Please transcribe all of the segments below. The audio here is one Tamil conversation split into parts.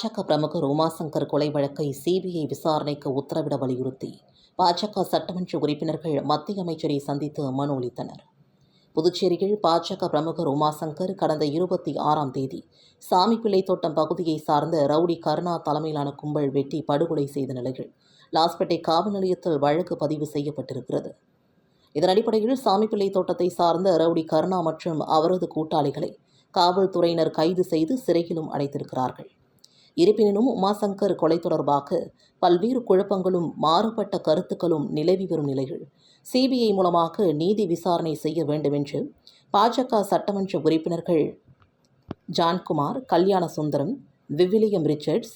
பாஜக பிரமுகர் உமாசங்கர் கொலை வழக்கை சிபிஐ விசாரணைக்கு உத்தரவிட வலியுறுத்தி. பாஜக சட்டமன்ற உறுப்பினர்கள் மத்திய அமைச்சரை சந்தித்து மனு அளித்தனர். புதுச்சேரியில் பாஜக பிரமுகர் உமாசங்கர் கடந்த இருபத்தி ஆறாம் தேதி சாமிப்பிள்ளை தோட்டம் பகுதியை சார்ந்த ரவுடி கருணா தலைமையிலான கும்பல் வெட்டி படுகொலை செய்த நிலையில் லாஸ்பேட்டை காவல் நிலையத்தில் வழக்கு பதிவு செய்யப்பட்டிருக்கிறது. இதன் அடிப்படையில் சாமிப்பிள்ளை தோட்டத்தை சார்ந்த ரவுடி கருணா மற்றும் அவரது கூட்டாளிகளை காவல்துறையினர் கைது செய்து சிறையிலும் அடைத்திருக்கிறார்கள். இருப்பினும் உமாசங்கர் கொலை தொடர்பாக பல்வேறு குழப்பங்களும் மாறுபட்ட கருத்துக்களும் நிலவி வரும் நிலையில் சிபிஐ மூலமாக நீதி விசாரணை செய்ய வேண்டும் என்று பாஜக சட்டமன்ற உறுப்பினர்கள் ஜான்குமார் கல்யாண சுந்தரம் விவிலியம் ரிச்சர்ட்ஸ்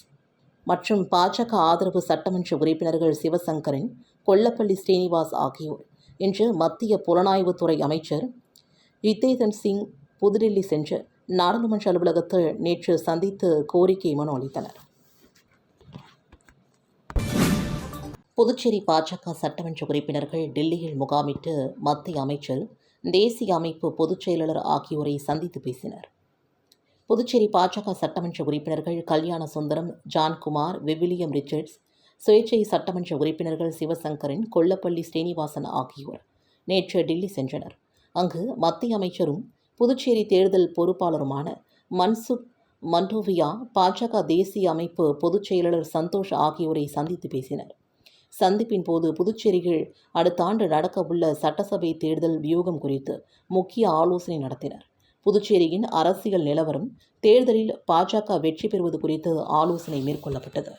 மற்றும் பாஜக ஆதரவு சட்டமன்ற உறுப்பினர்கள் சிவசங்கரன் கொல்லப்பள்ளி ஸ்ரீனிவாஸ் ஆகியோர் இன்று மத்திய புலனாய்வுத்துறை அமைச்சர் ஜித்தேதன் சிங் புதுடில்லி சென்று நாடாளுமன்ற அலுவலகத்தில் நேற்று சந்தித்து கோரிக்கை மனு அளித்தனர். புதுச்சேரி பாஜக சட்டமன்ற உறுப்பினர்கள் டெல்லியில் முகாமிட்டு மத்திய அமைச்சர் தேசிய அமைப்பு பொதுச் செயலாளர் ஆகியோரை சந்தித்து பேசினர். புதுச்சேரி பாஜக சட்டமன்ற உறுப்பினர்கள் கல்யாண சுந்தரம் ஜான்குமார் விவிலியம் ரிச்சர்ட்ஸ் சுயேட்சை சட்டமன்ற உறுப்பினர்கள் சிவசங்கரன் கொல்லப்பள்ளி ஸ்ரீனிவாசன் ஆகியோர் நேற்று டெல்லி சென்றனர். அங்கு மத்திய அமைச்சரும் புதுச்சேரி தேர்தல் பொறுப்பாளருமான மன்சுக் மண்டோவியா பாஜக தேசிய அமைப்பு பொதுச் செயலாளர் சந்தோஷ் ஆகியோரை சந்தித்து பேசினர். சந்திப்பின் போது புதுச்சேரியில் அடுத்த ஆண்டு நடக்கவுள்ள சட்டசபை தேர்தல் வியூகம் குறித்து முக்கிய ஆலோசனை நடத்தினர். புதுச்சேரியின் அரசியல் நிலவரம் தேர்தலில் பாஜக வெற்றி பெறுவது குறித்து ஆலோசனை மேற்கொள்ளப்பட்டது.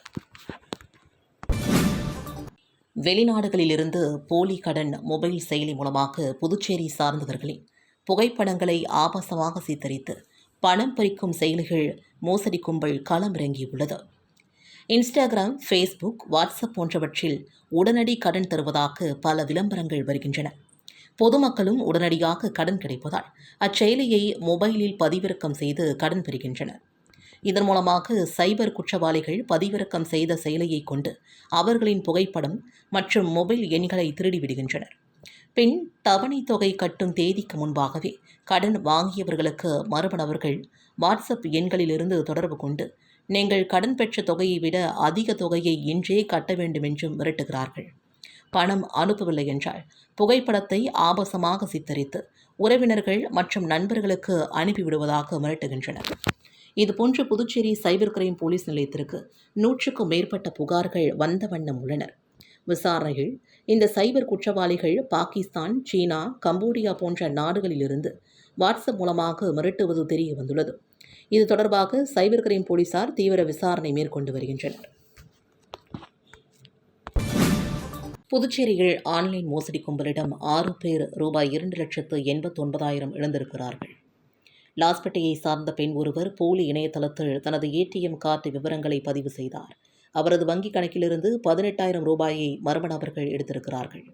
வெளிநாடுகளிலிருந்து போலி கடன் மொபைல் செயலி மூலமாக புதுச்சேரி சார்ந்தவர்களின் புகைப்படங்களை ஆபாசமாக சித்தரித்து பணம் பறிக்கும் செயலிகள் மோசடி கும்பல் களமிறங்கியுள்ளது. இன்ஸ்டாகிராம் ஃபேஸ்புக் வாட்ஸ்அப் போன்றவற்றில் உடனடி கடன் தருவதாக பல விளம்பரங்கள் வருகின்றன. பொதுமக்களும் உடனடியாக கடன் கிடைப்பதால் அச்செயலியை மொபைலில் பதிவிறக்கம் செய்து கடன் பெறுகின்றனர் இதன் மூலமாக சைபர் குற்றவாளிகள் பதிவிறக்கம் செய்த செயலியை கொண்டு அவர்களின் புகைப்படம் மற்றும் மொபைல் எண்களை திருடிவிடுகின்றனர். பின் தவணை தொகை கட்டும் தேதிக்கு முன்பாகவே கடன் வாங்கியவர்களுக்கு மறுபணவர்கள் வாட்ஸ்அப் எண்களிலிருந்து தொடர்பு கொண்டு நீங்கள் கடன் பெற்ற தொகையை விட அதிக தொகையை இன்றே கட்ட வேண்டும் என்றும் மிரட்டுகிறார்கள். பணம் அனுப்பவில்லை என்றால் புகைப்படத்தை ஆபாசமாக சித்தரித்து உறவினர்கள் மற்றும் நண்பர்களுக்கு அனுப்பிவிடுவதாக மிரட்டுகின்றனர். இதுபோன்று புதுச்சேரி சைபர் கிரைம் போலீஸ் நிலையத்திற்கு நூற்றுக்கும் மேற்பட்ட புகார்கள் வந்த வண்ணம் உள்ளனர். விசாரணையில் இந்த சைபர் குற்றவாளிகள் பாகிஸ்தான் சீனா கம்போடியா போன்ற நாடுகளிலிருந்து வாட்ஸ்அப் மூலமாக மிரட்டுவது தெரிய வந்துள்ளது இது தொடர்பாக சைபர் கிரைம் போலீசார் தீவிர விசாரணை மேற்கொண்டு வருகின்றனர். புதுச்சேரியில் ஆன்லைன் மோசடி கும்பலிடம் ஆறு பேர் ரூபாய் இரண்டு லட்சத்து எண்பத்தொன்பதாயிரம் இழந்திருக்கிறார்கள். லாஸ்பேட்டையை சார்ந்த பெண் ஒருவர் போலி இணையதளத்தில் தனது ஏடிஎம் கார்டு விவரங்களை பதிவு செய்தார். அவரது வங்கிக் கணக்கிலிருந்து பதினெட்டாயிரம் ரூபாயை மர்ம நபர்கள் எடுத்திருக்கிறார்கள்.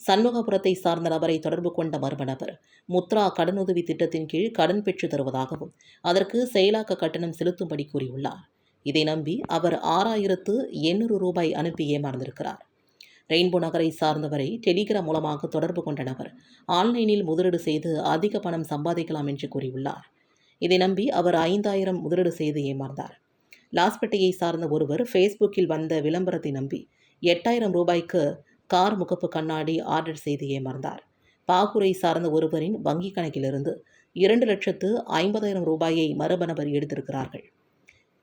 சண்முகபுரத்தை சார்ந்த நபரை தொடர்பு கொண்ட மர்ம நபர் முத்ரா கடனுதவி திட்டத்தின் கீழ் கடன் பெற்று தருவதாகவும் அதற்கு செயலாக்க கட்டணம் செலுத்தும்படி கூறியுள்ளார். இதை நம்பி அவர் ஆறாயிரத்து எண்ணூறு ரூபாய் அனுப்பி ஏமாந்திருக்கிறார். ரெயின்போ நகரை சார்ந்தவரை டெலிகிராம் மூலமாக தொடர்பு கொண்ட நபர் ஆன்லைனில் முதலீடு செய்து அதிக பணம் சம்பாதிக்கலாம் என்று கூறியுள்ளார். இதை நம்பி அவர் ஐந்தாயிரம் முதலீடு செய்து ஏமாந்தார். லாஸ்பேட்டையை சார்ந்த ஒருவர் ஃபேஸ்புக்கில் வந்த விளம்பரத்தை நம்பி எட்டாயிரம் ரூபாய்க்கு கார் முகப்பு கண்ணாடி ஆர்டர் செய்து ஏமாந்தார் பாகூரை சார்ந்த ஒருவரின் வங்கிக் கணக்கிலிருந்து இரண்டு லட்சத்து ஐம்பதாயிரம் ரூபாயை மரபணவர் எடுத்திருக்கிறார்கள்.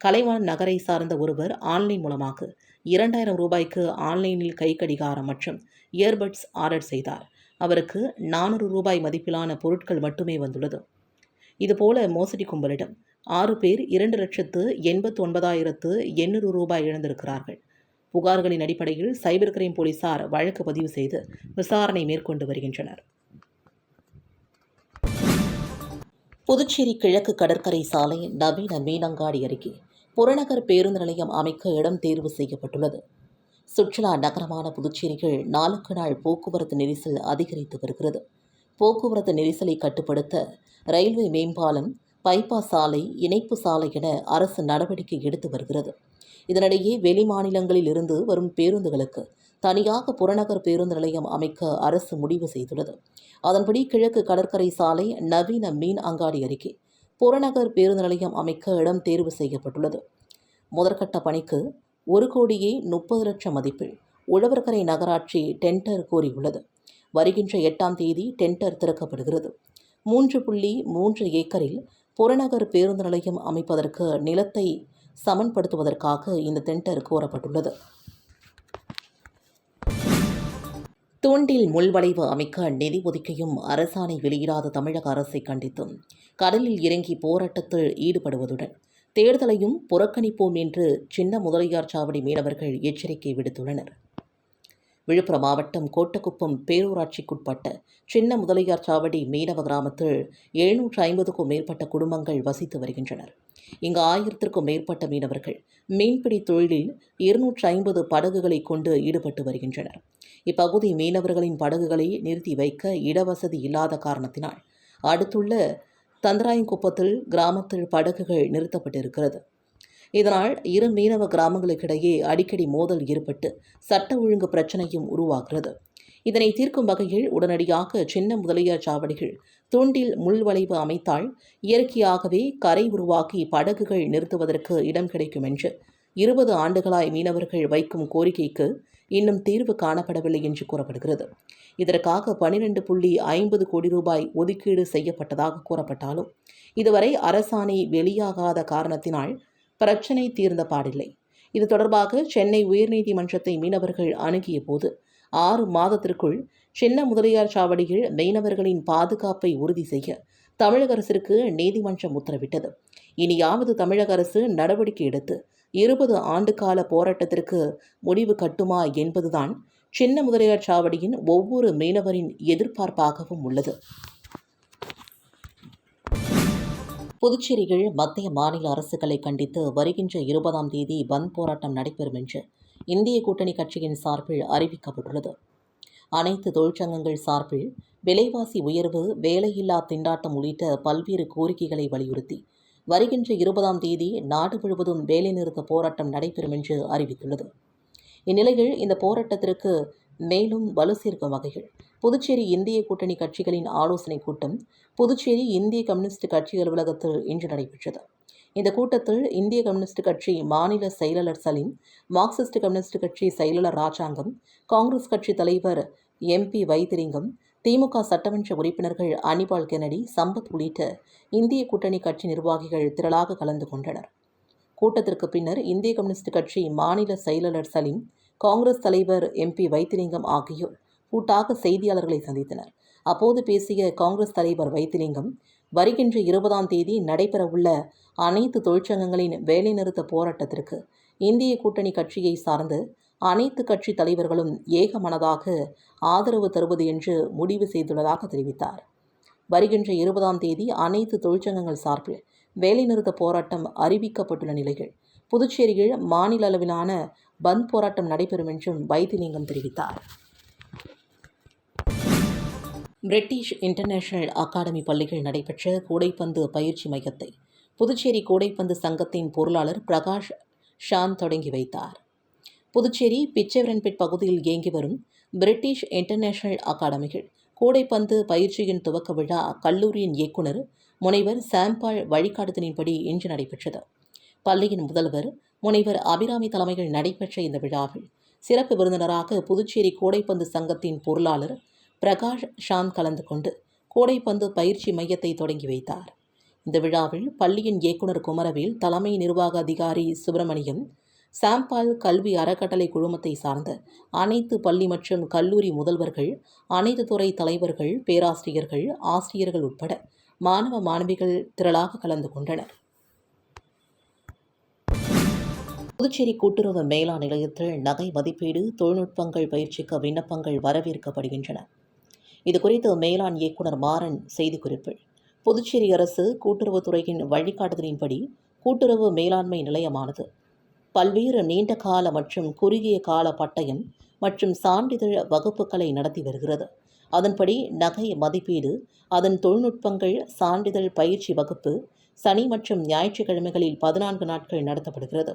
கலைவான் நகரை சார்ந்த ஒருவர் ஆன்லைன் மூலமாக இரண்டாயிரம் ரூபாய்க்கு ஆன்லைனில் கை கடிகாரம் மற்றும் இயர்பட்ஸ் ஆர்டர் செய்தார். அவருக்கு நானூறு ரூபாய் மதிப்பிலான பொருட்கள் மட்டுமே வந்துள்ளது. இதுபோல மோசடி கும்பலிடம் ஆறு பேர் இரண்டு லட்சத்து எண்பத்து ஒன்பதாயிரத்து எண்ணூறு ரூபாய் இழந்திருக்கிறார்கள். புகார்களின் அடிப்படையில் சைபர் கிரைம் போலீசார் வழக்கு பதிவு செய்து விசாரணை மேற்கொண்டு வருகின்றனர். புதுச்சேரி கிழக்கு கடற்கரை சாலை நவீன மீனங்காடி அருகே புறநகர் பேருந்து நிலையம் அமைக்க இடம் தேர்வு செய்யப்பட்டுள்ளது. சுற்றுலா நகரமான புதுச்சேரியில் நாளுக்கு நாள் போக்குவரத்து நெரிசல் அதிகரித்து வருகிறது. போக்குவரத்து நெரிசலை கட்டுப்படுத்த ரயில்வே மேம்பாலம் பைபாஸ் சாலை இணைப்பு சாலை என அரசு நடவடிக்கை எடுத்து வருகிறது. இதனிடையே வெளி மாநிலங்களில் இருந்து வரும் பேருந்துகளுக்கு தனியாக புறநகர் பேருந்து நிலையம் அமைக்க அரசு முடிவு செய்துள்ளது. அதன்படி கிழக்கு கடற்கரை சாலை நவீன மீன் அங்காடி அருகே புறநகர் பேருந்து நிலையம் அமைக்க இடம் தேர்வு செய்யப்பட்டுள்ளது. முதற்கட்ட பணிக்கு ஒரு கோடியே முப்பது லட்சம் மதிப்பில் உழவர்கரை நகராட்சி டெண்டர் கோரியுள்ளது. வருகின்ற எட்டாம் தேதி டெண்டர் திறக்கப்படுகிறது. மூன்று புள்ளி மூன்று ஏக்கரில் புறநகர் பேருந்து நிலையம் அமைப்பதற்கு நிலத்தை சமன்படுத்துவதற்காக இந்த டெண்டர் கோரப்பட்டுள்ளது. தூண்டில் முள்வளைவு அமைக்க நிதி ஒதுக்கியும் அரசாணை வெளியிடாத தமிழக அரசை கண்டித்தும் கடலில் இறங்கி போராட்டத்தில் ஈடுபடுவதுடன் தேர்தலையும் புறக்கணிப்போம் என்று சின்ன முதலியார் சாவடி மீனவர்கள் எச்சரிக்கை விடுத்துள்ளனர். விழுப்புரம் மாவட்டம் கோட்டக்குப்பம் பேரூராட்சிக்குட்பட்ட சின்ன முதலியார் சாவடி மீனவ கிராமத்தில் எழுநூற்று ஐம்பதுக்கும் மேற்பட்ட குடும்பங்கள் வசித்து வருகின்றனர். இங்கு ஆயிரத்திற்கும் மேற்பட்ட மீனவர்கள் மீன்பிடி தொழிலில் இருநூற்று ஐம்பது படகுகளை கொண்டு ஈடுபட்டு வருகின்றனர். இப்பகுதி மீனவர்களின் படகுகளை நிறுத்தி வைக்க இடவசதி இல்லாத காரணத்தினால் அடுத்துள்ள தந்தராயங்குப்பத்தில் கிராமத்தில் படகுகள் நிறுத்தப்பட்டிருக்கிறது. இதனால் இரு மீனவ கிராமங்களுக்கிடையே அடிக்கடி மோதல் ஏற்பட்டு சட்ட ஒழுங்கு பிரச்சனையும் உருவாகிறது. இதனை தீர்க்கும் வகையில் உடனடியாக சின்ன முதலியார் சாவடிகள் தூண்டில் முள்வளைவு அமைத்தால் இயற்கையாகவே கரை உருவாக்கி படகுகள் நிறுத்துவதற்கு இடம் கிடைக்கும் என்று இருபது ஆண்டுகளாய் மீனவர்கள் வைக்கும் கோரிக்கைக்கு இன்னும் தீர்வு காணப்படவில்லை என்று கூறப்படுகிறது. இதற்காக பனிரெண்டு புள்ளி ஐம்பது கோடி ரூபாய் ஒதுக்கீடு செய்யப்பட்டதாக கூறப்பட்டாலும் இதுவரை அரசாணை வெளியாகாத காரணத்தினால் பிரச்சினை தீர்ந்த பாடில்லை. இது தொடர்பாக சென்னை உயர்நீதிமன்றத்தை மீனவர்கள் அணுகிய போது ஆறு மாதத்திற்குள் சின்ன முதலியார் சாவடியில் மீனவர்களின் பாதுகாப்பை உறுதி செய்ய தமிழக அரசிற்கு நீதிமன்றம் உத்தரவிட்டது. இனியாவது தமிழக அரசு நடவடிக்கை எடுத்து இருபது ஆண்டுகால போராட்டத்திற்கு முடிவு கட்டுமா என்பதுதான் சின்ன முதலியார் சாவடியின் ஒவ்வொரு மீனவரின் எதிர்பார்ப்பாகவும் உள்ளது. புதுச்சேரியில் மத்திய மாநில அரசுகளை கண்டித்து வருகின்ற இருபதாம் தேதி பந்த் போராட்டம் நடைபெறும் என்று இந்திய கூட்டணி கட்சியின் சார்பில் அறிவிக்கப்பட்டுள்ளது. அனைத்து தொழிற்சங்கங்கள் சார்பில் விலைவாசி உயர்வு வேலையில்லா திண்டாட்டம் உள்ளிட்ட பல்வேறு கோரிக்கைகளை வலியுறுத்தி வருகின்ற இருபதாம் தேதி நாடு முழுவதும் வேலைநிறுத்த போராட்டம் நடைபெறும் என்று அறிவித்துள்ளது. இந்நிலையில் இந்த போராட்டத்திற்கு மேலும் வலு சேர்க்கும் வகையில் புதுச்சேரி இந்திய கூட்டணி கட்சிகளின் ஆலோசனைக் கூட்டம் புதுச்சேரி இந்திய கம்யூனிஸ்ட் கட்சி அலுவலகத்தில் இன்று நடைபெற்றது. இந்த கூட்டத்தில் இந்திய கம்யூனிஸ்ட் கட்சி மாநில செயலாளர் சலீம் மார்க்சிஸ்ட் கம்யூனிஸ்ட் கட்சி செயலாளர் ராஜாங்கம் காங்கிரஸ் கட்சி தலைவர் எம்பி வைத்திலிங்கம் திமுக சட்டமன்ற உறுப்பினர்கள் அனிபால் கென்னடி சம்பத் உள்ளிட்ட இந்திய கூட்டணி கட்சி நிர்வாகிகள் திரளாக கலந்து கொண்டனர். கூட்டத்திற்கு பின்னர் இந்திய கம்யூனிஸ்ட் கட்சி மாநில செயலாளர் சலீம் காங்கிரஸ் தலைவர் எம்பி வைத்திலிங்கம் ஆகியோர் கூட்டாக செய்தியாளர்களை சந்தித்தனர். அப்போது பேசிய காங்கிரஸ் தலைவர் வைத்திலிங்கம் வருகின்ற இருபதாம் தேதி நடைபெறவுள்ள அனைத்து தொழிற்சங்கங்களின் வேலைநிறுத்த போராட்டத்திற்கு இந்திய கூட்டணி கட்சியை சார்ந்து அனைத்து கட்சி தலைவர்களும் ஏகமனதாக ஆதரவு தருவது என்று முடிவு செய்துள்ளதாக தெரிவித்தார். வருகின்ற இருபதாம் தேதி அனைத்து தொழிற்சங்கங்கள் சார்பில் வேலைநிறுத்த போராட்டம் அறிவிக்கப்பட்டுள்ள நிலையில் புதுச்சேரியில் மாநில அளவிலான பந்த் போராட்டம் நடைபெறும் என்றும் வைத்திலிங்கம் தெரிவித்தார். பிரிட்டிஷ் இன்டர்நேஷனல் அகாடமி பள்ளிகள் நடைபெற்ற கூடைப்பந்து பயிற்சி மையத்தை புதுச்சேரி கூடைப்பந்து சங்கத்தின் பொருளாளர் பிரகாஷ் ஷான் தொடங்கி வைத்தார். புதுச்சேரி பிச்சைவரன்பேட் பகுதியில் இயங்கி வரும் பிரிட்டிஷ் இன்டர்நேஷனல் அகாடமிகள் கூடைப்பந்து பயிற்சியின் துவக்க விழா கல்லூரியின் இயக்குனர் முனைவர் சாம்பால் வழிகாட்டுதலின்படி இன்று நடைபெற்றது. பள்ளியின் முதல்வர் முனைவர் அபிராமி தலைமையில் நடைபெற்ற இந்த விழாவில் சிறப்பு விருந்தினராக புதுச்சேரி கூடைப்பந்து சங்கத்தின் பொருளாளர் பிரகாஷ் ஷாந்த் கலந்து கொண்டு கூடைப்பந்து பயிற்சி மையத்தை தொடங்கி வைத்தார். இந்த விழாவில் பள்ளியின் இயக்குனர் குமரவேல் தலைமை நிர்வாக அதிகாரி சுப்பிரமணியம் சாம்பால் கல்வி அறக்கட்டளை குழுமத்தை சார்ந்த அனைத்து பள்ளி மற்றும் கல்லூரி முதல்வர்கள் அனைத்து துறை தலைவர்கள் பேராசிரியர்கள் ஆசிரியர்கள் உட்பட மாணவ மாணவிகள் திரளாக கலந்து கொண்டனர். புதுச்சேரி கூட்டுறவு மேலாண் நிலையத்தில் நகை மதிப்பீடு தொழில்நுட்பங்கள் பயிற்சிக்க விண்ணப்பங்கள் வரவேற்கப்படுகின்றன. இதுகுறித்து மேலாண் இயக்குனர் மாறன் செய்திக்குறிப்பில் புதுச்சேரி அரசு கூட்டுறவுத்துறையின் வழிகாட்டுதலின்படி கூட்டுறவு மேலாண்மை நிலையமானது பல்வேறு நீண்ட கால மற்றும் குறுகிய கால பட்டயம் மற்றும் சான்றிதழ் வகுப்புகளை நடத்தி வருகிறது. அதன்படி நகை மதிப்பீடு அதன் தொழில்நுட்பங்கள் சான்றிதழ் பயிற்சி வகுப்பு சனி மற்றும் ஞாயிற்றுக்கிழமைகளில் பதினான்கு நாட்கள் நடத்தப்படுகிறது.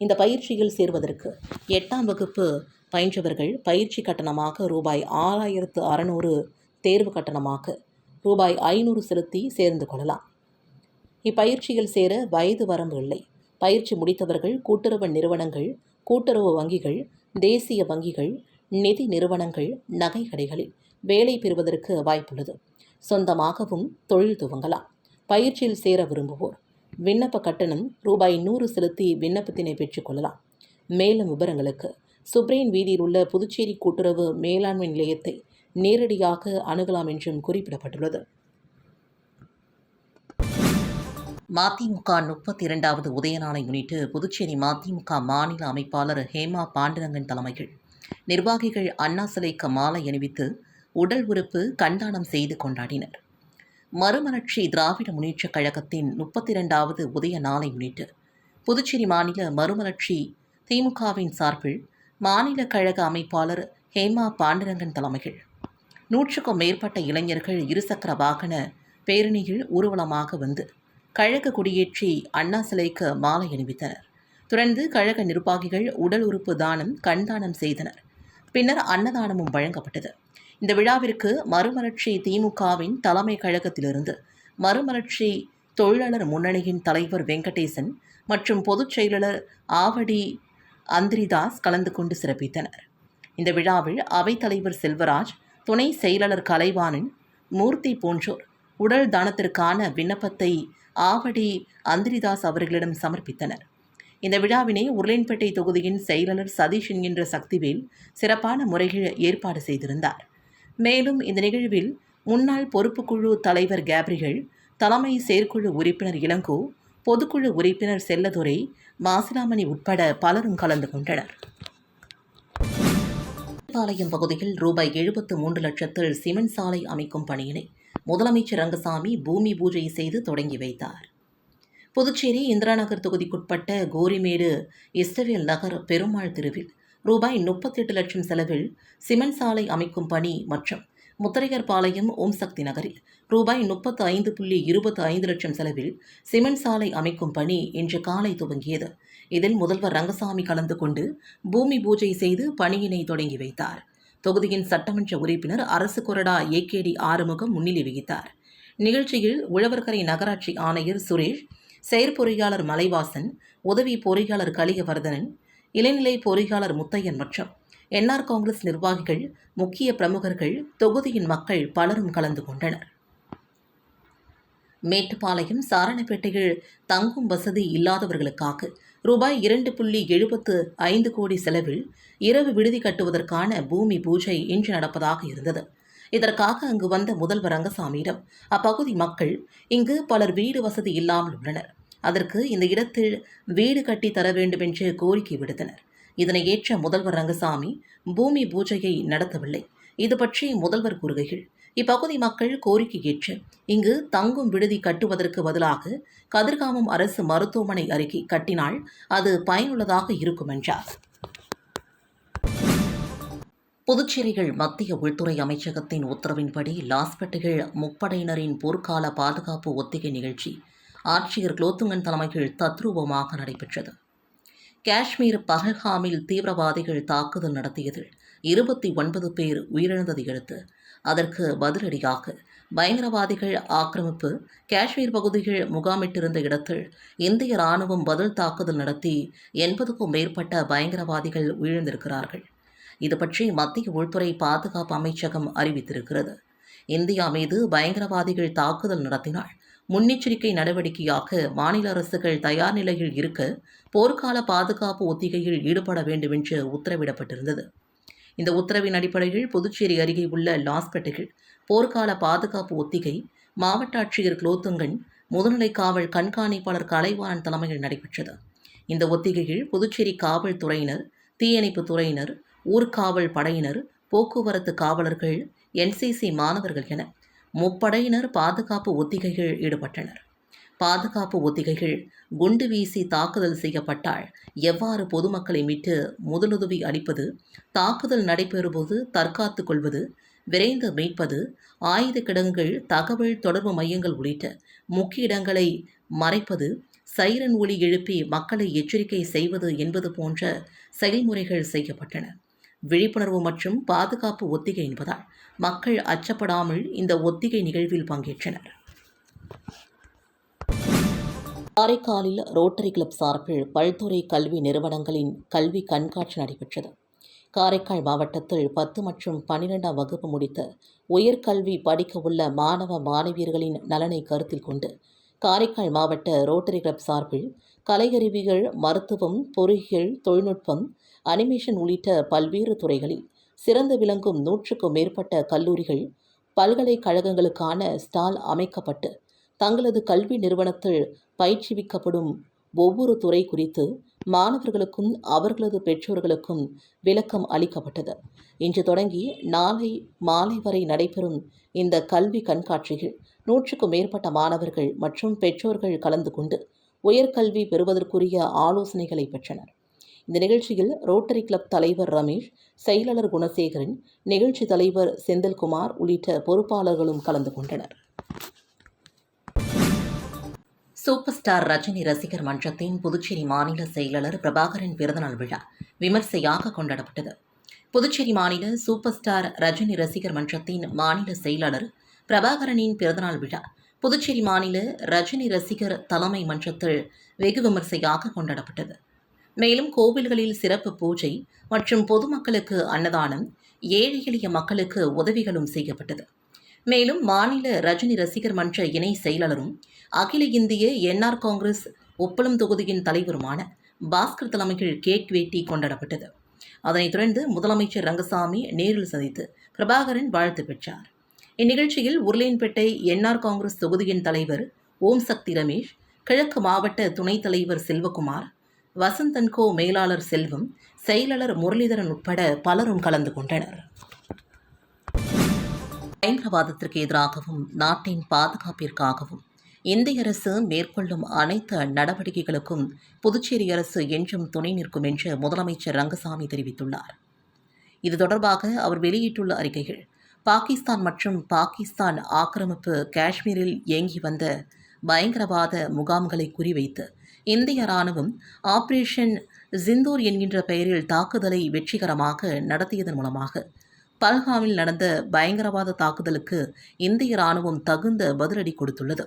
இந்த பயிற்சியில் சேர்வதற்கு எட்டாம் வகுப்பு பயின்றவர்கள் பயிற்சி கட்டணமாக ரூபாய் ஆறாயிரத்து அறநூறு தேர்வு கட்டணமாக ரூபாய் ஐநூறு செலுத்தி சேர்ந்து கொள்ளலாம். இப்பயிற்சியில் சேர வயது வரம்பு இல்லை. பயிற்சி முடித்தவர்கள் கூட்டுறவு நிறுவனங்கள் கூட்டுறவு வங்கிகள் தேசிய வங்கிகள் நிதி நிறுவனங்கள் நகை கடைகளில் வேலை பெறுவதற்கு வாய்ப்புள்ளது. சொந்தமாகவும் தொழில் துவங்கலாம். பயிற்சியில் சேர விரும்புவோர் விண்ணப்ப கட்டணம் ரூபாய் நூறு செலுத்தி விண்ணப்பத்தினை பெற்றுக்கொள்ளலாம் மேலும் விவரங்களுக்கு சுப்ரேன் வீதியில் உள்ள புதுச்சேரி கூட்டுறவு மேலாண்மை நிலையத்தை நேரடியாக அணுகலாம் என்றும் குறிப்பிடப்பட்டுள்ளது. மதிமுக முப்பத்தி இரண்டாவது உதயநாளை முன்னிட்டு புதுச்சேரி மதிமுக மாநில அமைப்பாளர் ஹேமா பாண்டுரங்கன் தலைமையில் நிர்வாகிகள் அண்ணா சிலைக்கு மாலை அணிவித்து உடல் உறுப்பு கண்டானம் செய்து கொண்டாடினர். மறுமலர்ச்சி திராவிட முன்னேற்றக் கழகத்தின் முப்பத்தி இரண்டாவது உதய நாளை முன்னிட்டு புதுச்சேரி மாநில மறுமலர்ச்சி திமுகவின் சார்பில் மாநில கழக அமைப்பாளர் ஹேமா பாண்டுரங்கன் தலைமையில் நூற்றுக்கும் மேற்பட்ட இளைஞர்கள் இருசக்கர வாகன பேரணியில் ஊர்வலமாக வந்து கழக கொடியேற்றி அண்ணா சிலைக்கு மாலை அணிவித்தனர். தொடர்ந்து கழக நிர்வாகிகள் உடல் உறுப்பு தானம் கண்தானம் செய்தனர். பின்னர் அன்னதானமும் வழங்கப்பட்டது. இந்த விழாவிற்கு மறுமலர்ச்சி திமுகவின் தலைமை கழகத்திலிருந்து மறுமலர்ச்சி தொழிலாளர் முன்னணியின் தலைவர் வெங்கடேசன் மற்றும் பொதுச் செயலாளர் ஆவடி அந்திரிதாஸ் கலந்து கொண்டு சிறப்பித்தனர். இந்த விழாவில் அவைத்தலைவர் செல்வராஜ் துணை செயலாளர் கலைவாணன் மூர்த்தி போன்றோர் உடல் தானத்திற்கான விண்ணப்பத்தை ஆவடி அந்திரிதாஸ் அவர்களிடம் சமர்ப்பித்தனர். இந்த விழாவினை உருளைன்பேட்டை தொகுதியின் செயலாளர் சதீஷ் என்கின்ற சக்திவேல் சிறப்பான முறையில் ஏற்பாடு செய்திருந்தார். மேலும் இந்த நிகழ்வில் முன்னாள் பொறுப்புக்குழு தலைவர் கேப்ரிகள் தலைமை செயற்குழு உறுப்பினர் இளங்கோ பொதுக்குழு உறுப்பினர் செல்லதுரை மாசிலாமணி உட்பட பலரும் கலந்து கொண்டனர். பாளையம் பகுதியில் ரூபாய் எழுபத்து மூன்று லட்சத்தில் சிமெண்ட் சாலை அமைக்கும் பணியினை முதலமைச்சர் ரங்கசாமி பூமி பூஜை செய்து தொடங்கி வைத்தார். புதுச்சேரி இந்திரா நகர் தொகுதிக்குட்பட்ட கோரிமேடு இஸ்டவேல் நகர் பெருமாள் தெருவில் ரூபாய் முப்பத்தெட்டு லட்சம் செலவில் சிமெண்ட் சாலை அமைக்கும் பணி மற்றும் முத்தரையர் பாளையம் ஓம் சக்தி நகரில் ரூபாய் முப்பத்து ஐந்து புள்ளி இருபத்து ஐந்து லட்சம் செலவில் சிமெண்ட் சாலை அமைக்கும் பணி இன்று காலை துவங்கியது. இதில் முதல்வர் ரங்கசாமி கலந்து கொண்டு பூமி பூஜை செய்து பணியினை தொடங்கி வைத்தார். தொகுதியின் சட்டமன்ற உறுப்பினர் அரசு கொறடா ஏகேடி ஆறுமுகம் முன்னிலை வகித்தார். நிகழ்ச்சியில் உழவர்கரை நகராட்சி ஆணையர் சுரேஷ் செயற்பொறியாளர் மலைவாசன் உதவி பொறியாளர் கலிகவர்தனன் இளநிலை பொறியாளர் முத்தையன் மற்றும் என்ஆர் காங்கிரஸ் நிர்வாகிகள் முக்கிய பிரமுகர்கள் தொகுதியின் மக்கள் பலரும் கலந்து கொண்டனர். மேட்டுப்பாளையம் சாரணப்பேட்டையில் தங்கும் வசதி இல்லாதவர்களுக்காக ரூபாய் இரண்டு புள்ளி எழுபத்து ஐந்து கோடி செலவில் இரவு விடுதி கட்டுவதற்கான பூமி பூஜை இன்று நடப்பதாக இருந்தது. இதற்காக அங்கு வந்த முதல்வர் ரங்கசாமியிடம் அப்பகுதி மக்கள் இங்கு பலர் வீடு வசதி இல்லாமல் உள்ளனர். அதற்கு இந்த இடத்தில் வீடு கட்டி தர வேண்டுமென்று கோரிக்கை விடுத்தனர். இதனை ஏற்ற முதல்வர் ரங்கசாமி பூமி பூஜையை நடத்தவில்லை. இது பற்றி முதல்வர் கூறுகையில் இப்பகுதி மக்கள் கோரிக்கை ஏற்று இங்கு தங்கும் விடுதி கட்டுவதற்கு பதிலாக கதிர்காமம் அரசு மருத்துவமனை அருகே கட்டினால் அது பயனுள்ளதாக இருக்கும் என்றார். புதுச்சேரிகள் மத்திய உள்துறை அமைச்சகத்தின் உத்தரவின்படி லாஸ்பேட்டையில் முப்படையினரின் போர்க்கால பாதுகாப்பு ஒத்திகை நிகழ்ச்சி ஆட்சியர் குலோத்துங்கன் தலைமையில் தத்ரூபமாக நடைபெற்றது. காஷ்மீர் பஹல்காமில் தீவிரவாதிகள் தாக்குதல் நடத்தியதில் இருபத்தி ஒன்பது பேர் உயிரிழந்ததை அடுத்து அதற்கு பதிலடியாக பயங்கரவாதிகள் ஆக்கிரமிப்பு காஷ்மீர் பகுதியில் முகாமிட்டிருந்த இடத்தில் இந்திய ராணுவம் பதில் தாக்குதல் நடத்தி எண்பதுக்கும் மேற்பட்ட பயங்கரவாதிகள் உயிரிழந்திருக்கிறார்கள். இது பற்றி மத்திய உள்துறை பாதுகாப்பு அமைச்சகம் அறிவித்திருக்கிறது. இந்தியா மீது பயங்கரவாதிகள் தாக்குதல் நடத்தினால் முன்னெச்சரிக்கை நடவடிக்கையாக மாநில அரசுகள் தயார் நிலையில் இருக்க போர்க்கால பாதுகாப்பு ஒத்திகையில் ஈடுபட வேண்டும் என்று உத்தரவிடப்பட்டிருந்தது. இந்த உத்தரவின் அடிப்படையில் புதுச்சேரி அருகே உள்ள லாஸ்பேட்டையில் போர்க்கால பாதுகாப்பு ஒத்திகை மாவட்ட ஆட்சியர் குலோத்துங்கன் முதுநிலை காவல் கண்காணிப்பாளர் கலைவாணன் தலைமையில் நடைபெற்றது. இந்த ஒத்திகையில் புதுச்சேரி காவல்துறையினர் தீயணைப்பு துறையினர் ஊர்காவல் படையினர் போக்குவரத்து காவலர்கள் என்சிசி மாணவர்கள் என முப்படையினர் பாதுகாப்பு ஒத்திகைகள் ஈடுபட்டனர். பாதுகாப்பு ஒத்திகைகள் குண்டு வீசி தாக்குதல் செய்யப்பட்டால் எவ்வாறு பொதுமக்களை மீட்டு முதலுதவி அளிப்பது தாக்குதல் நடைபெறும்போது தற்காத்து கொள்வது விரைந்து மீட்பது ஆயுத கிடங்குகள் தகவல் தொடர்பு மையங்கள் உள்ளிட்ட முக்கிய இடங்களை மறைப்பது சைரன் ஒளி எழுப்பி மக்களை எச்சரிக்கை செய்வது என்பது போன்ற செயல்முறைகள் செய்யப்பட்டன. விழிப்புணர்வு மற்றும் பாதுகாப்பு ஒத்திகை என்பதால் மக்கள் அச்சப்படாமல் இந்த ஒத்திகை நிகழ்வில் பங்கேற்றனர். காரைக்காலில் ரோட்டரி கிளப் சார்பில் பல்துறை கல்வி நிறுவனங்களின் கல்வி கண்காட்சி நடைபெற்றது. காரைக்கால் மாவட்டத்தில் பத்து மற்றும் பன்னிரெண்டாம் வகுப்பு முடித்த உயர்கல்வி படிக்க உள்ள மாணவ மாணவியர்களின் நலனை கருத்தில் கொண்டு காரைக்கால் மாவட்ட ரோட்டரி கிளப் சார்பில் கலையறிவிகள் மருத்துவம் பொறியியல் தொழில்நுட்பம் அனிமேஷன் உள்ளிட்ட பல்வேறு துறைகளில் சிறந்து விளங்கும் நூற்றுக்கும் மேற்பட்ட கல்லூரிகள் பல்கலைக்கழகங்களுக்கான ஸ்டால் அமைக்கப்பட்டு தங்களது கல்வி நிறுவனத்தில் பயிற்றுவிக்கப்படும் ஒவ்வொரு துறை குறித்து மாணவர்களுக்கும் அவர்களது பெற்றோர்களுக்கும் விளக்கம் அளிக்கப்பட்டது. இன்று தொடங்கி நாளை மாலை வரை நடைபெறும் இந்த கல்வி கண்காட்சியில் நூற்றுக்கும் மேற்பட்ட மாணவர்கள் மற்றும் பெற்றோர்கள் கலந்து கொண்டு உயர்கல்வி பெறுவதற்குரிய ஆலோசனைகளை பெற்றனர். இந்த நிகழ்ச்சியில் ரோட்டரி கிளப் தலைவர் ரமேஷ் செயலாளர் குணசேகரன் நிகழ்ச்சி தலைவர் செந்தில்குமார் உள்ளிட்ட பொறுப்பாளர்களும் கலந்து கொண்டனர். சூப்பர் ஸ்டார் ரஜினி ரசிகர் மன்றத்தின் புதுச்சேரி மாநில செயலாளர் பிரபாகரன் பிறந்தநாள் விழா விமர்சையாக கொண்டாடப்பட்டது. புதுச்சேரி மாநில சூப்பர் ஸ்டார் ரஜினி ரசிகர் மன்றத்தின் மாநில செயலாளர் பிரபாகரனின் பிறந்தநாள் விழா புதுச்சேரி மாநில ரஜினி ரசிகர் தலைமை மன்றத்தில் வெகு விமர்சையாக கொண்டாடப்பட்டது. மேலும் கோவில்களில் சிறப்பு பூஜை மற்றும் பொதுமக்களுக்கு அன்னதானம் ஏழை எளிய மக்களுக்கு உதவிகளும் செய்யப்பட்டது. மேலும் மாநில ரஜினி ரசிகர் மன்ற இணை செயலாளரும் அகில இந்திய என்ஆர் காங்கிரஸ் உப்பளம் தொகுதியின் தலைவருமான பாஸ்கர் தலைமையில் கேக் வேட்டி கொண்டாடப்பட்டது. அதனைத் தொடர்ந்து முதலமைச்சர் ரங்கசாமி நேரில் சந்தித்து பிரபாகரன் வாழ்த்து பெற்றார். இந்நிகழ்ச்சியில் உருளையன்பேட்டை என்ஆர் காங்கிரஸ் தொகுதியின் தலைவர் ஓம் சக்தி ரமேஷ் கிழக்கு மாவட்ட துணைத் தலைவர் செல்வகுமார் வசந்தன்கோ மேலாளர் செல்வம் செயலாளர் முரளிதரன் உட்பட பலரும் கலந்து கொண்டனர். பயங்கரவாதத்திற்கு எதிராகவும் நாட்டின் பாதுகாப்பிற்காகவும் இந்திய அரசு மேற்கொள்ளும் அனைத்து நடவடிக்கைகளுக்கும் புதுச்சேரி அரசு என்றும் துணை நிற்கும் என்று முதலமைச்சர் ரங்கசாமி தெரிவித்துள்ளார். இது தொடர்பாக அவர் வெளியிட்டுள்ள அறிக்கைகள் பாகிஸ்தான் மற்றும் பாகிஸ்தான் ஆக்கிரமிப்பு காஷ்மீரில் இயங்கி வந்த பயங்கரவாத முகாம்களை குறிவைத்து இந்திய ராணுவம் ஆபரேஷன் ஜிந்தூர் என்கின்ற பெயரில் தாக்குதலை வெற்றிகரமாக நடத்தியதன் மூலமாக பல்காமில் நடந்த பயங்கரவாத தாக்குதலுக்கு இந்திய ராணுவம் தகுந்த பதிலடி கொடுத்துள்ளது.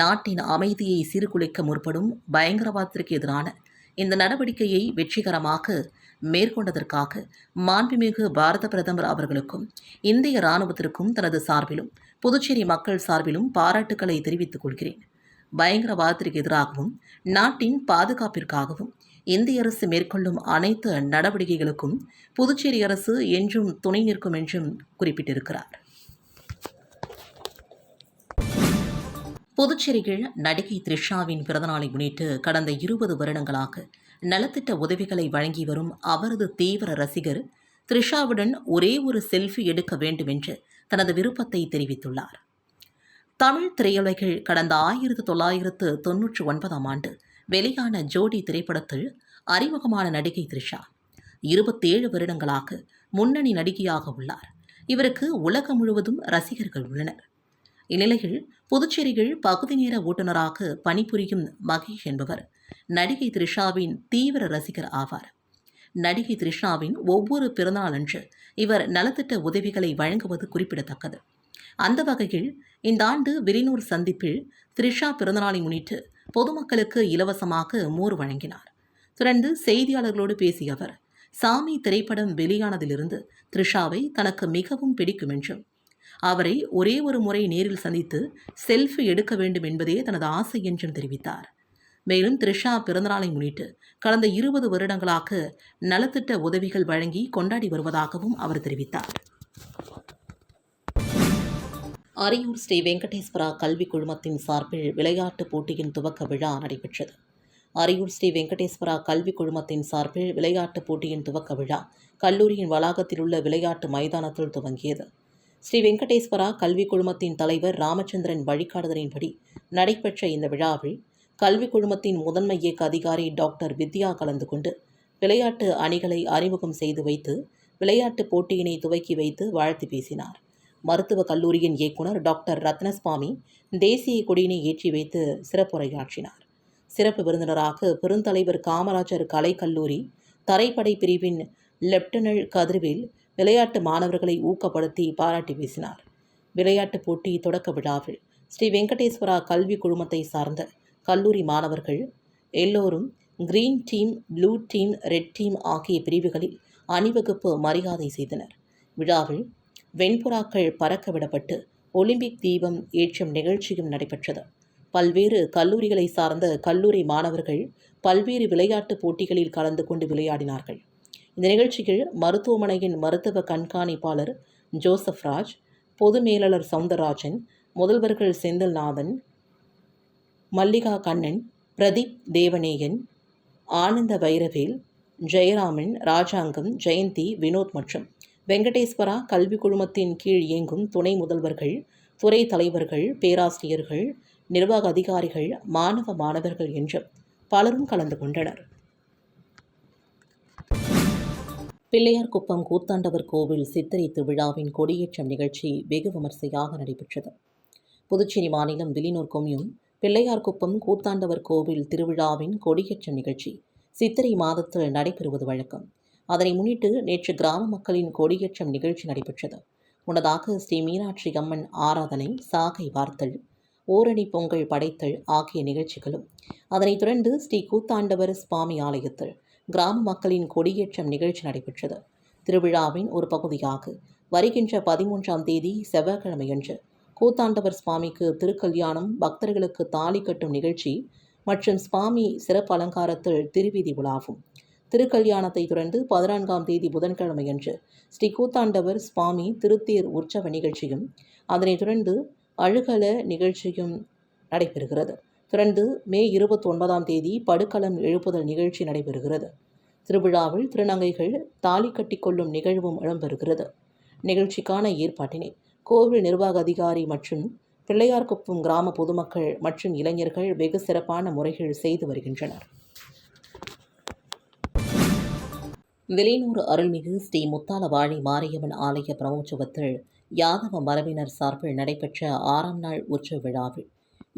நாட்டின் அமைதியை சீர்குலைக்க முற்படும் பயங்கரவாதத்திற்கு எதிரான இந்த நடவடிக்கையை வெற்றிகரமாக மேற்கொண்டதற்காக மாண்புமிகு பாரத பிரதமர் அவர்களுக்கும் இந்திய ராணுவத்திற்கும் தனது சார்பிலும் புதுச்சேரி மக்கள் சார்பிலும் பாராட்டுக்களை தெரிவித்துக் கொள்கிறேன். பயங்கரவாதத்திற்கு எதிராகவும் நாட்டின் பாதுகாப்பிற்காகவும் இந்திய அரசு மேற்கொள்ளும் அனைத்து நடவடிக்கைகளுக்கும் புதுச்சேரி அரசு என்றும் துணை நிற்கும் என்றும் குறிப்பிட்டிருக்கிறார். புதுச்சேரியில் நடிகை த்ரிஷாவின் பிறந்தநாளை முன்னிட்டு கடந்த இருபது வருடங்களாக நலத்திட்ட உதவிகளை வழங்கி வரும் அவரது தீவிர ரசிகர் த்ரிஷாவுடன் ஒரே ஒரு செல்ஃபி எடுக்க வேண்டும் என்று தனது விருப்பத்தை தெரிவித்துள்ளார். தமிழ் திரையுலகில் கடந்த ஆயிரத்து தொள்ளாயிரத்து தொன்னூற்றி ஒன்பதாம் ஆண்டு வெளியான ஜோடி திரைப்படத்தில் அறிமுகமான நடிகை த்ரிஷா. இருபத்தேழு வருடங்களாக முன்னணி நடிகையாக உள்ளார். இவருக்கு உலகம் முழுவதும் ரசிகர்கள் உள்ளனர். இந்நிலையில் புதுச்சேரியில் பகுதி நேர ஓட்டுநராக பணிபுரியும் மகேஷ் என்பவர் நடிகை த்ரிஷாவின் தீவிர ரசிகர் ஆவார். நடிகை த்ரிஷாவின் ஒவ்வொரு பிறந்தநாளன்று இவர் நலத்திட்ட உதவிகளை வழங்குவது குறிப்பிடத்தக்கது. அந்த வகையில் இந்த ஆண்டு விரினூர் சந்திப்பில் த்ரிஷா பிறந்தநாளை முன்னிட்டு பொதுமக்களுக்கு இலவசமாக மோர் வழங்கினார். தொடர்ந்து செய்தியாளர்களோடு பேசிய அவர் சாமி திரைப்படம் வெளியானதிலிருந்து த்ரிஷாவை தனக்கு மிகவும் பிடிக்கும் என்றும் அவரை ஒரே ஒரு முறை நேரில் சந்தித்து செல்ஃபி எடுக்க வேண்டும் என்பதே தனது ஆசை என்றும் தெரிவித்தார். மேலும் த்ரிஷா பிறந்தநாளை முன்னிட்டு கடந்த இருபது வருடங்களாக நலத்திட்ட உதவிகள் வழங்கி கொண்டாடி வருவதாகவும் அவர் தெரிவித்தார். அரியூர் ஸ்ரீ வெங்கடேஸ்வரா கல்விக் குழுமத்தின் சார்பில் விளையாட்டுப் போட்டியின் துவக்க விழா நடைபெற்றது. அரியூர் ஸ்ரீ வெங்கடேஸ்வரா கல்விக் குழுமத்தின் சார்பில் விளையாட்டுப் போட்டியின் துவக்க விழா கல்லூரியின் வளாகத்தில் உள்ள விளையாட்டு மைதானத்தில் துவங்கியது. ஸ்ரீ வெங்கடேஸ்வரா கல்விக் குழுமத்தின் தலைவர் ராமச்சந்திரன் வழிகாட்டுதலின்படி நடைபெற்ற இந்த விழாவில் கல்விக் குழுமத்தின் முதன்மை இயக்க அதிகாரி டாக்டர் வித்யா கலந்து கொண்டு விளையாட்டு அணிகளை அறிமுகம் செய்து வைத்து விளையாட்டுப் போட்டியினை துவக்கி வைத்து வாழ்த்து பேசினார். மருத்துவக் கல்லூரியின் இயக்குனர் டாக்டர் ரத்னசுவாமி தேசிய கொடியினை ஏற்றி வைத்து சிறப்புரையாற்றினார். சிறப்பு விருந்தினராக பெருந்தலைவர் காமராஜர் கலைக்கல்லூரி தரைப்படை பிரிவின் லெப்டினல் கதிர்வேல் விளையாட்டு மாணவர்களை ஊக்கப்படுத்தி பாராட்டி பேசினார் விளையாட்டுப் போட்டி தொடக்க விழாவில் ஸ்ரீ வெங்கடேஸ்வரா கல்வி குழுமத்தை சார்ந்த கல்லூரி மாணவர்கள் எல்லோரும் green team blue team red team ஆகிய பிரிவுகளில் அணிவகுப்பு மரியாதை செய்தனர். விழாவில் வெண்புறாக்கள் பறக்க விடப்பட்டு ஒலிம்பிக் தீபம் ஏற்றும் நிகழ்ச்சியும் நடைபெற்றது. பல்வேறு கல்லூரிகளை சார்ந்த கல்லூரி மாணவர்கள் பல்வேறு விளையாட்டுப் போட்டிகளில் கலந்து கொண்டு விளையாடினார்கள். இந்த நிகழ்ச்சியில் மருத்துவமனையின் மருத்துவ கண்காணிப்பாளர் ஜோசப் ராஜ் பொது மேலாளர் சவுந்தரராஜன் முதல்வர்கள் செந்தில்நாதன் மல்லிகா கண்ணன் பிரதீப் தேவநேயன் ஆனந்த வைரவேல் ஜெயராமன் ராஜாங்கம் ஜெயந்தி வினோத் மற்றும் வெங்கடேஸ்வரா கல்வி குழுமத்தின் கீழ் இயங்கும் துணை முதல்வர்கள் துறை தலைவர்கள் பேராசிரியர்கள் நிர்வாக அதிகாரிகள் மாணவ மாணவர்கள் என்று பலரும் கலந்து கொண்டனர். பிள்ளையார்குப்பம் கூத்தாண்டவர் கோவில் சித்திரை திருவிழாவின் கொடியேற்றம் நிகழ்ச்சி வெகு விமர்சையாக நடைபெற்றது. புதுச்சேரி மாநிலம் விலினூர் கொம்யூன் பிள்ளையார்குப்பம் கூத்தாண்டவர் கோவில் திருவிழாவின் கொடியேற்றம் நிகழ்ச்சி சித்திரை மாதத்தில் நடைபெறுவது வழக்கம். அதனை முன்னிட்டு நேற்று கிராம மக்களின் கொடியேற்றம் நிகழ்ச்சி நடைபெற்றது. முன்னதாக ஸ்ரீ மீனாட்சி அம்மன் ஆராதனை சாகை வார்த்தல் ஓரணி பொங்கல் படைத்தல் ஆகிய நிகழ்ச்சிகளும் அதனைத் தொடர்ந்து ஸ்ரீ கூத்தாண்டவர் சுவாமி ஆலயத்தில் கிராம மக்களின் கொடியேற்றம் நிகழ்ச்சி நடைபெற்றது. திருவிழாவின் ஒரு பகுதியாக வருகின்ற பதிமூன்றாம் தேதி செவ்வாய்க்கிழமையன்று கூத்தாண்டவர் சுவாமிக்கு திருக்கல்யாணம் பக்தர்களுக்கு தாலி கட்டும் நிகழ்ச்சி மற்றும் சுவாமி சிறப்பு அலங்காரத்தில் திருவீதி உலாவும். திருக்கல்யாணத்தை தொடர்ந்து பதினான்காம் தேதி புதன்கிழமையன்று ஸ்ரீ கூத்தாண்டவர் சுவாமி திருத்தேர் உற்சவ நிகழ்ச்சியும் அதனைத் தொடர்ந்து அழுகல நிகழ்ச்சியும் நடைபெறுகிறது. தொடர்ந்து மே இருபத்தி ஒன்பதாம் தேதி படுக்களம் எழுப்புதல் நிகழ்ச்சி நடைபெறுகிறது. திருவிழாவில் திருநங்கைகள் தாலி கட்டி கொள்ளும் நிகழ்வும் இடம்பெறுகிறது. நிகழ்ச்சிக்கான ஏற்பாட்டினை கோவில் நிர்வாக அதிகாரி மற்றும் பிள்ளையார்குப்பம் கிராம பொதுமக்கள் மற்றும் இளைஞர்கள் வெகு சிறப்பான முறைகள் செய்து வருகின்றனர். விலையூர் அருள்மிகு ஸ்ரீ முத்தாலவாழி மாரியம்மன் ஆலய பிரமோற்சவத்தில் யாதவ மரபினர் சார்பில் நடைபெற்ற ஆறாம் நாள் உற்சவ விழாவில்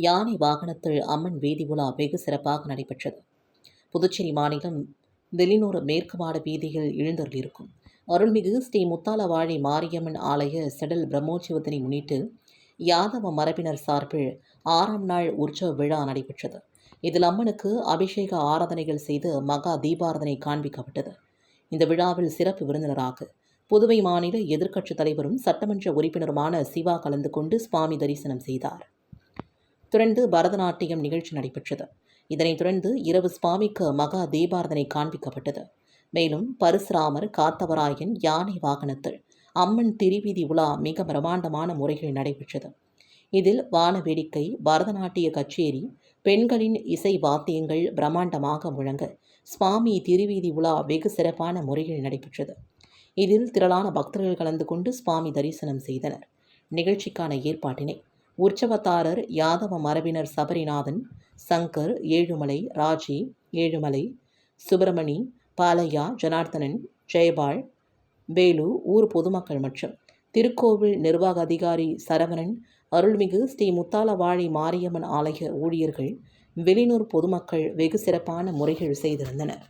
யானை வாகனத்தில் அம்மன் வீதி உலா வெகு சிறப்பாக நடைபெற்றது. புதுச்சேரி மாநிலம் வெளிநூர் மேற்கு மாட வீதியில் எழுந்தருளிருக்கும் அருள்மிகு ஸ்ரீ முத்தாலவாழி மாரியம்மன் ஆலய செடல் பிரம்மோற்சவத்தினை முன்னிட்டு யாதவ மரபினர் சார்பில் ஆறாம் நாள் உற்சவ விழா நடைபெற்றது. இதில் அம்மனுக்கு அபிஷேக ஆராதனைகள் செய்து மகா தீபாராதனை காண்பிக்கப்பட்டது. இந்த விழாவில் சிறப்பு விருந்தினராக புதுவை மாநில எதிர்க்கட்சித் தலைவரும் சட்டமன்ற உறுப்பினருமான சிவா கலந்து கொண்டு சுவாமி தரிசனம் செய்தார். தொடர்ந்து பரதநாட்டியம் நிகழ்ச்சி நடைபெற்றது. இதனைத் தொடர்ந்து இரவு சுவாமிக்கு மகா தீபாரதனை காண்பிக்கப்பட்டது. மேலும் பரசுராமர் காத்தவராயன் யானை வாகனத்தில் அம்மன் திருவீதி உலா மிக பிரமாண்டமான முறையில் நடைபெற்றது. இதில் வான வேடிக்கை பரதநாட்டிய கச்சேரி பெண்களின் இசை வாத்தியங்கள் பிரம்மாண்டமாக முழங்க சுவாமி திருவீதி உலா வெகு சிறப்பான முறையில் நடைபெற்றது. இதில் திரளான பக்தர்கள் கலந்து கொண்டு சுவாமி தரிசனம் செய்தனர். நிகழ்ச்சிக்கான ஏற்பாட்டினை உற்சவத்தாரர் யாதவ மரபினர் சபரிநாதன் சங்கர் ஏழுமலை ராஜி ஏழுமலை சுப்பிரமணி பாலையா ஜனார்த்தனன் ஜெயபால் வேலு ஊர் பொதுமக்கள் மற்றும் திருக்கோவில் நிர்வாக அதிகாரி சரவணன் அருள்மிகு ஸ்ரீ முத்தாலவாழி மாரியம்மன் ஆலய ஊழியர்கள் வெளியூர் பொதுமக்கள் வெகு சிறப்பான முறைகள் செய்திருந்தனர்.